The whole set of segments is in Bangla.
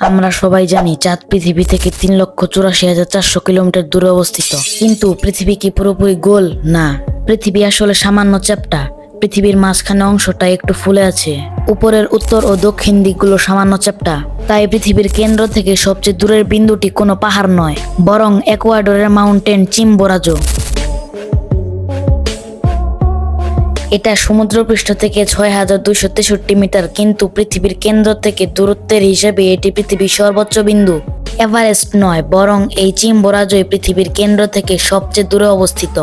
আমরা সবাই জানি চাঁদ পৃথিবী থেকে তিন লক্ষ চুরাশি হাজার চারশো কিলোমিটার দূরে অবস্থিত। কিন্তু পৃথিবী কি পুরোপুরি গোল? না। পৃথিবী আসলে সামান্য চ্যাপ্টা। পৃথিবীর মাঝখানে অংশটা একটু ফুলে আছে। উপরের উত্তর ও দক্ষিণ দিকগুলো সামান্য চ্যাপ্টা। তাই পৃথিবীর কেন্দ্র থেকে সবচেয়ে দূরের বিন্দুটি কোনো পাহাড় নয়, বরং একুয়াডরের মাউন্টেন চিম্বোরাজো। এটা সমুদ্রপৃষ্ঠ থেকে ছয় হাজার দুইশো তেষট্টি মিটার, কিন্তু পৃথিবীর কেন্দ্র থেকে দূরত্বের হিসেবে এটি পৃথিবীর সর্বোচ্চ বিন্দু। এভারেস্ট নয়, বরং এই চিম্বোরাজয় পৃথিবীর কেন্দ্র থেকে সবচেয়ে দূরে অবস্থিত।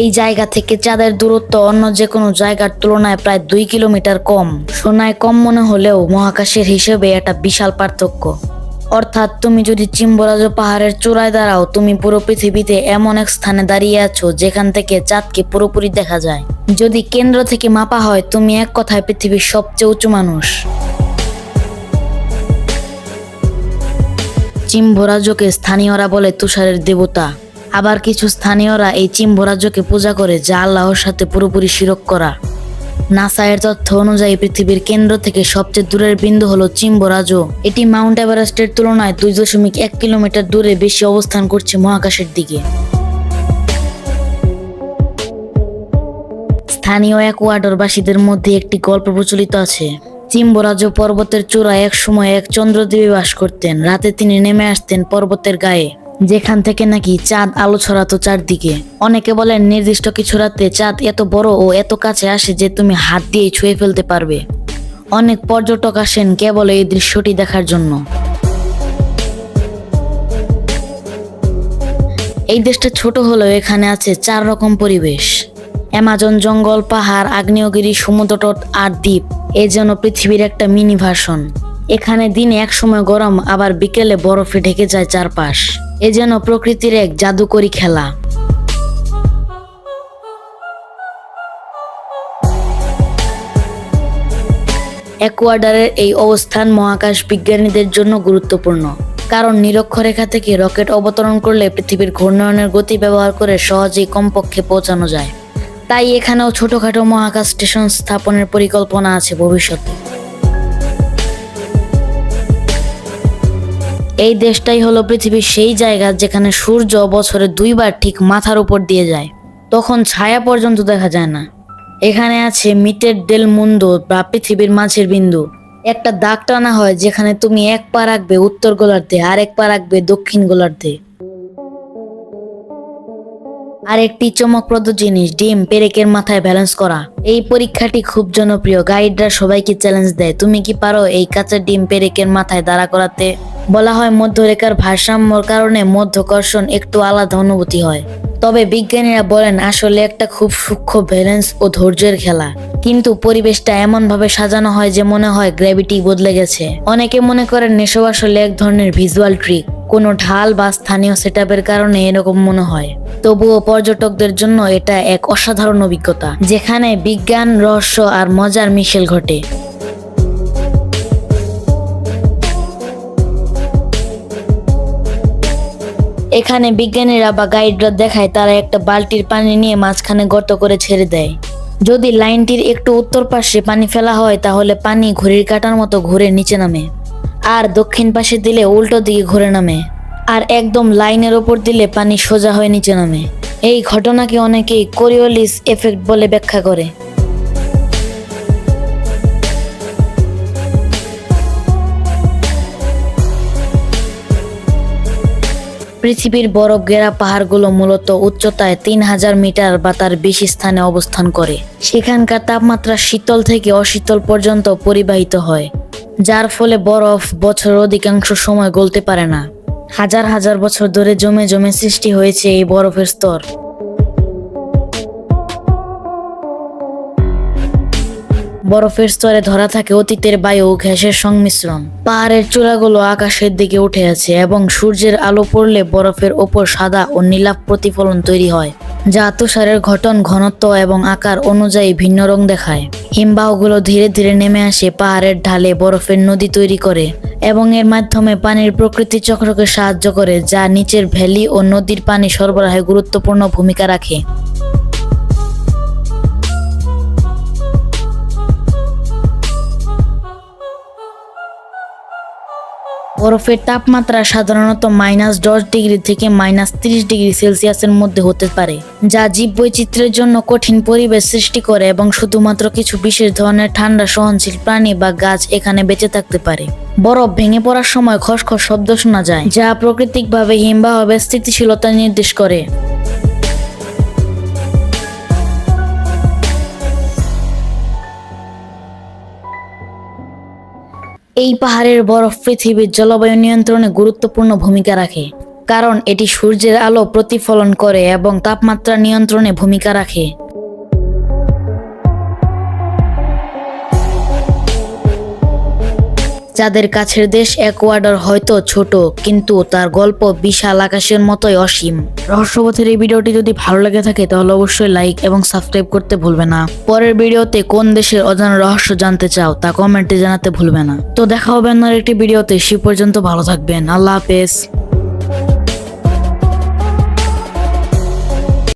এই জায়গা থেকে চাঁদের দূরত্ব অন্য যে কোনো জায়গার তুলনায় প্রায় দুই কিলোমিটার কম। সোনায় কম মনে হলেও মহাকাশের হিসেবে এটা বিশাল পার্থক্য। অর্থাৎ তুমি যদি চিম্বরাজ পাহাড়ের চূড়ায় দাঁড়াও, তুমি পুরো পৃথিবীতে এমন এক স্থানে দাঁড়িয়ে আছো যেখান থেকে চাঁদকে পুরোপুরি দেখা যায়। যদি কেন্দ্র থেকে মাপা হয়, তুমি এক কথায় পৃথিবীর সবচেয়ে উঁচু মানুষ। চিম্ভরাজকে স্থানীয়রা বলে তুষারের দেবতা। আবার কিছু স্থানীয়রা এই চিম্ভরাজকে পূজা করে, যা আল্লাহর সাথে পুরোপুরি শিরক করা। নাসা এর তথ্য অনুযায়ী পৃথিবীর কেন্দ্র থেকে সবচেয়ে দূরের বিন্দু হলো চিম্বরাজো। এটি মাউন্ট এভারেস্টের তুলনায় দুই দশমিক এক কিলোমিটার দূরে বেশি অবস্থান করছে মহাকাশের দিকে। স্থানীয় একুয়াডরবাসীদের মধ্যে একটি গল্প প্রচলিত আছে। চিম্বরাজ পর্বতের চূড়ায় এক সময় এক চন্দ্রদেবী বাস করতেন। রাতে তিনি নেমে আসতেন পর্বতের গায়ে। যেখান থেকে নাকি চাঁদ আলো ছড়াতো চারদিকে। অনেকে বলেন, নির্দিষ্ট কিছু রাতে চাঁদ এত বড় ও এত কাছে আসে যে তুমি হাত দিয়ে ছুঁয়ে ফেলতে পারবে। অনেক পর্যটক আসেন কেবল এই দৃশ্যটি দেখার জন্য। এই দেশটা ছোট হলেও এখানে আছে চার রকম পরিবেশ। অ্যামাজন জঙ্গল, পাহাড়, আগ্নেয়গিরি সমুদ্রতট আর দ্বীপ। এ যেন পৃথিবীর একটা মিনি ভাষণ এখানে দিনে এক সময় গরম, আবার বিকেলে বরফে ঢেকে যায় চারপাশ। এ যেন প্রকৃতির এক জাদুকরি খেলা। একুয়াডারের এই অবস্থান মহাকাশ বিজ্ঞানীদের জন্য গুরুত্বপূর্ণ, কারণ নিরক্ষরেখা থেকে রকেট অবতরণ করলে পৃথিবীর ঘূর্ণয়নের গতি ব্যবহার করে সহজেই কমপক্ষে পৌঁছানো যায়। তাই এখানেও ছোটখাটো মহাকাশ স্টেশন স্থাপনের পরিকল্পনা আছে ভবিষ্যতে। এই দেশটাই হলো পৃথিবীর সেই জায়গা যেখানে সূর্য বছরে দুইবার ঠিক মাথার উপর দিয়ে যায়। তখন ছায়া পর্যন্ত দেখা যায় না। এখানে আছে মিটের ডেল মুন্ডো বা পৃথিবীর মাঝের বিন্দু। একটা দাগ টানা হয় যেখানে তুমি এক পা রাখবে উত্তর গোলার্ধে আর এক পা রাখবে দক্ষিণ গোলার্ধে। আর একটি চমকপ্রদ জিনিস, ডিম পেরেকের মাথায় ব্যালেন্স করা। এই পরীক্ষাটি খুব জনপ্রিয়। গাইডরা সবাইকে চ্যালেঞ্জ দেয়, তুমি কি পারো এই কাঁচা ডিম পেরেকের মাথায় দাঁড়া করাতে? বলা হয় মধ্যরেখার ভারসাম্যর কারণে মধ্যকর্ষণ একটু আলাদা অনুভূতি হয়। তবে বিজ্ঞানীরা বলেন, আসলে একটা খুব সূক্ষ্ম ব্যালেন্স ও ধৈর্যের খেলা। কিন্তু পরিবেশটা এমনভাবে সাজানো হয় যে মনে হয় গ্র্যাভিটি বদলে গেছে। অনেকে মনে করেন নেশো আসলে এক ধরনের ভিজুয়াল ট্রিক। কোনো ঢাল বা স্থানীয় সেটআপের কারণে এরকম মনে হয়। তবুও পর্যটকদের জন্য এটা এক অসাধারণ অভিজ্ঞতা, যেখানে বিজ্ঞান, রহস্য আর মজার মিশেল ঘটে। এখানে বিজ্ঞানীরা বা গাইডরা দেখায় তারা একটা বালতির পানি নিয়ে মাঝখানে গর্ত করে ছেড়ে দেয়। যদি লাইনটির একটু উত্তর পাশে পানি ফেলা হয়, তাহলে পানি ঘড়ির কাটার মতো ঘুরে নিচে নামে। আর দক্ষিণ পাশে দিলে উল্টো দিকে ঘুরে নামে। আর একদম লাইনের ওপর দিলে পানি সোজা হয়ে নিচে নামে। এই ঘটনাকে অনেকেই কোরিওলিস এফেক্ট বলে ব্যাখ্যা করে। পৃথিবীর বরফ গেরা পাহাড়গুলো মূলত উচ্চতায় তিন হাজার মিটার বা তার বেশি স্থানে অবস্থান করে। সেখানকার তাপমাত্রা শীতল থেকে অশীতল পর্যন্ত পরিবাহিত হয়, যার ফলে বরফ বছর অধিকাংশ সময় গলতে পারে না। হাজার হাজার বছর ধরে জমে জমে সৃষ্টি হয়েছে এই বরফের স্তর। বরফের স্তরে ধরা থাকে অতীতের বায়ু ও ঘ্যাসের সংমিশ্রণ। পাহাড়ের চূড়াগুলো আকাশের দিকে উঠে আছে এবং সূর্যের আলো পড়লে বরফের ওপর সাদা ও নীলাভ প্রতিফলন তৈরি হয়, যা তুষারের ঘটন, ঘনত্ব এবং আকার অনুযায়ী ভিন্ন রং দেখায়। হিমবাহগুলো ধীরে ধীরে নেমে আসে পাহাড়ের ঢালে বরফের নদী তৈরি করে এবং এর মাধ্যমে পানির প্রকৃতি চক্রকে সাহায্য করে, যা নিচের ভ্যালি ও নদীর পানি সরবরাহে গুরুত্বপূর্ণ ভূমিকা রাখে। বরফের তাপমাত্রা সাধারণত মাইনাস দশ ডিগ্রি থেকে মাইনাস তিরিশ ডিগ্রি সেলসিয়াসের মধ্যে হতে পারে, যা জীববৈচিত্র্যের জন্য কঠিন পরিবেশ সৃষ্টি করে এবং শুধুমাত্র কিছু বিশেষ ধরনের ঠান্ডা সহনশীল প্রাণী বা গাছ এখানে বেঁচে থাকতে পারে। বরফ ভেঙে পড়ার সময় খসখস শব্দ শোনা যায়, যা প্রাকৃতিকভাবে হিমবাহ স্থিতিশীলতা নির্দেশ করে। এই পাহাড়ের বরফ পৃথিবীর জলবায়ু নিয়ন্ত্রণে গুরুত্বপূর্ণ ভূমিকা রাখে, কারণ এটি সূর্যের আলো প্রতিফলন করে এবং তাপমাত্রা নিয়ন্ত্রণে ভূমিকা রাখে। যাদের কাছের দেশ একুয়াডর হয়তো ছোট, কিন্তু তার গল্প বিশাল আকাশের মতোই অসীম। রহস্যপথের এই ভিডিওটি যদি ভালো লেগে থাকে, তাহলে অবশ্যই লাইক এবং সাবস্ক্রাইব করতে ভুলবে না। পরের ভিডিওতে কোন দেশের অজানা রহস্য জানতে চাও, তা কমেন্টে জানাতে ভুলবে না। তো দেখা হবে অন্য একটি ভিডিওতে, সে পর্যন্ত ভালো থাকবেন। আল্লাহ হাফেজ।